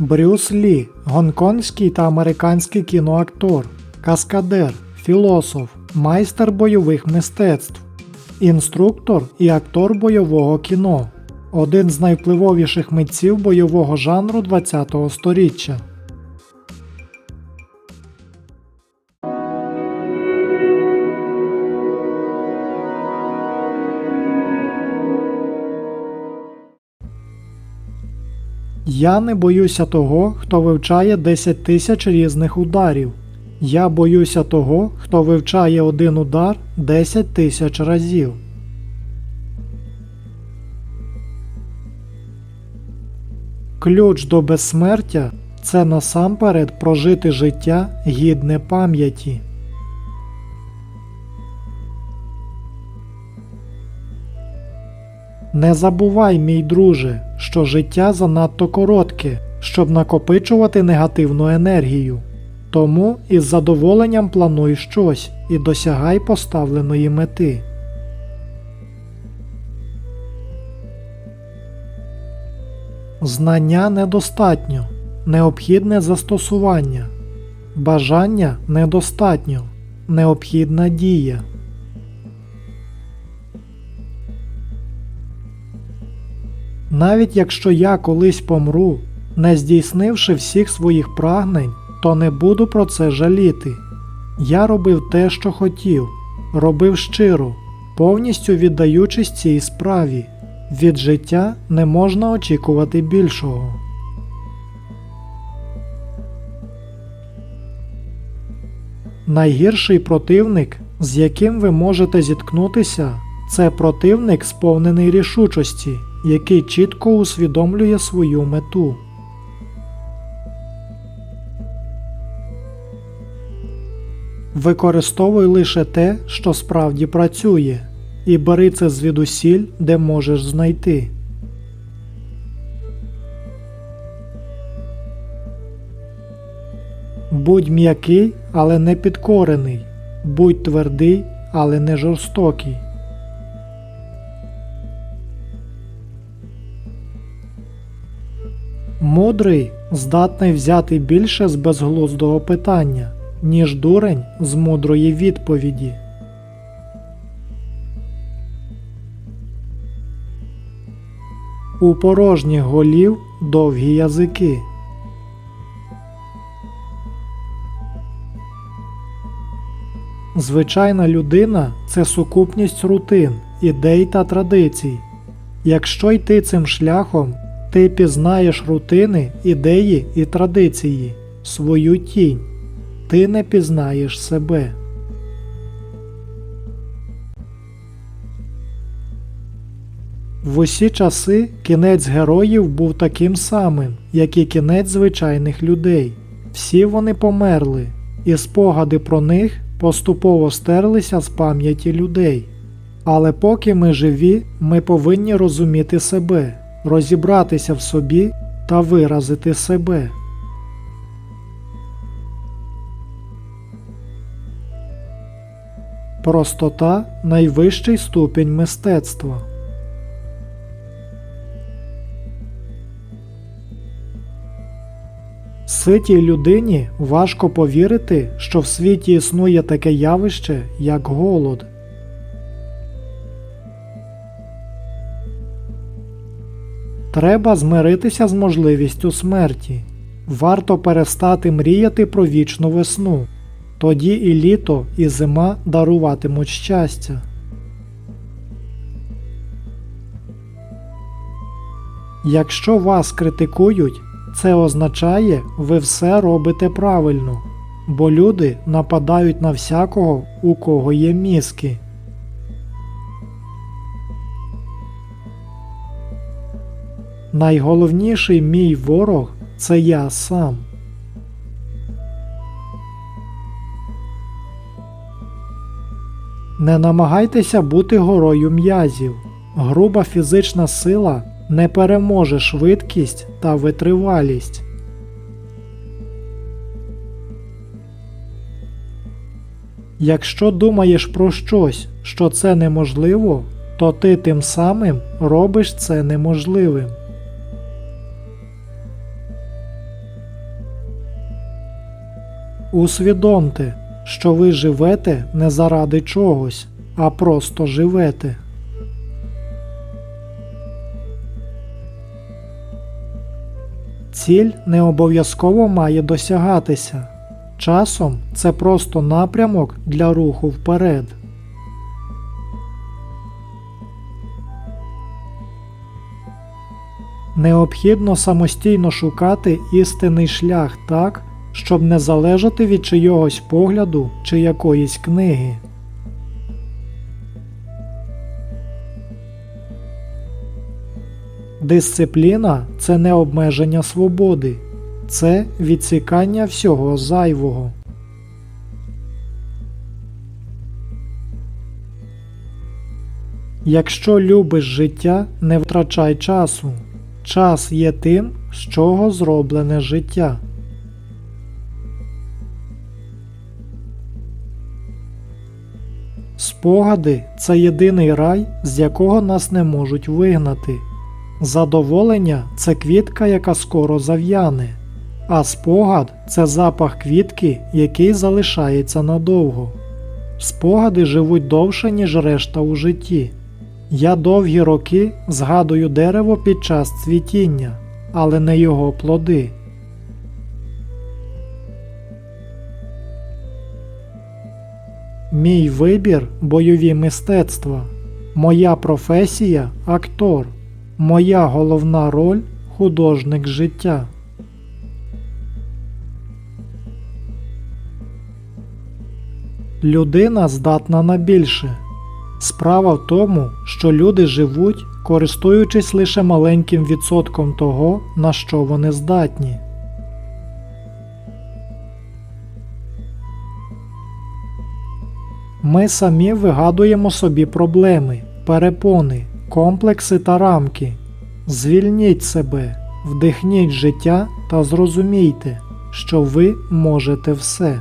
Брюс Лі, гонконгський та американський кіноактор, каскадер, філософ, майстер бойових мистецтв, інструктор і актор бойового кіно, один з найвпливовіших митців бойового жанру ХХ століття. Я не боюся того, хто вивчає 10 тисяч різних ударів. Я боюся того, хто вивчає один удар 10 тисяч разів. Ключ до безсмертя це насамперед прожити життя гідне пам'яті. Не забувай, мій друже, що життя занадто коротке, щоб накопичувати негативну енергію. Тому із задоволенням плануй щось і досягай поставленої мети. Знання недостатньо, необхідне застосування. Бажання недостатньо, необхідна дія. Навіть якщо я колись помру, не здійснивши всіх своїх прагнень, то не буду про це жаліти. Я робив те, що хотів, робив щиро, повністю віддаючись цій справі. Від життя не можна очікувати більшого. Найгірший противник, з яким ви можете зіткнутися, це противник, сповнений рішучості, який чітко усвідомлює свою мету. Використовуй лише те, що справді працює, і бери це звідусіль, де можеш знайти. Будь м'який, але не підкорений, будь твердий, але не жорстокий. Мудрий здатний взяти більше з безглуздого питання, ніж дурень з мудрої відповіді. У порожніх голів довгі язики. Звичайна людина це сукупність рутин, ідей та традицій. Якщо йти цим шляхом, ти пізнаєш рутини, ідеї і традиції, свою тінь. Ти не пізнаєш себе. В усі часи кінець героїв був таким самим, як і кінець звичайних людей. Всі вони померли, і спогади про них поступово стерлися з пам'яті людей. Але поки ми живі, ми повинні розуміти себе, розібратися в собі та виразити себе. Простота найвищий ступінь мистецтва. Ситій людині важко повірити, що в світі існує таке явище, як голод. Треба змиритися з можливістю смерті. Варто перестати мріяти про вічну весну. Тоді і літо, і зима даруватимуть щастя. Якщо вас критикують, це означає, ви все робите правильно, бо люди нападають на всякого, у кого є мізки. Найголовніший мій ворог це я сам. Не намагайтеся бути горою м'язів. Груба фізична сила не переможе швидкість та витривалість. Якщо думаєш про щось, що це неможливо, то ти тим самим робиш це неможливим. Усвідомте, що ви живете не заради чогось, а просто живете. Ціль не обов'язково має досягатися. Часом це просто напрямок для руху вперед. Необхідно самостійно шукати істинний шлях так, щоб не залежати від чийогось погляду чи якоїсь книги. Дисципліна це не обмеження свободи, це відсікання всього зайвого. Якщо любиш життя, не втрачай часу. Час є тим, з чого зроблене життя. Спогади це єдиний рай, з якого нас не можуть вигнати. Задоволення це квітка, яка скоро зав'яне, а спогад це запах квітки, який залишається надовго. Спогади живуть довше, ніж решта у житті. Я довгі роки згадую дерево під час цвітіння, але не його плоди. Мій вибір бойові мистецтва. Моя професія актор. Моя головна роль художник життя. Людина здатна на більше. Справа в тому, що люди живуть, користуючись лише маленьким відсотком того, на що вони здатні. Ми самі вигадуємо собі проблеми, перепони, комплекси та рамки. Звільніть себе, вдихніть життя та зрозумійте, що ви можете все.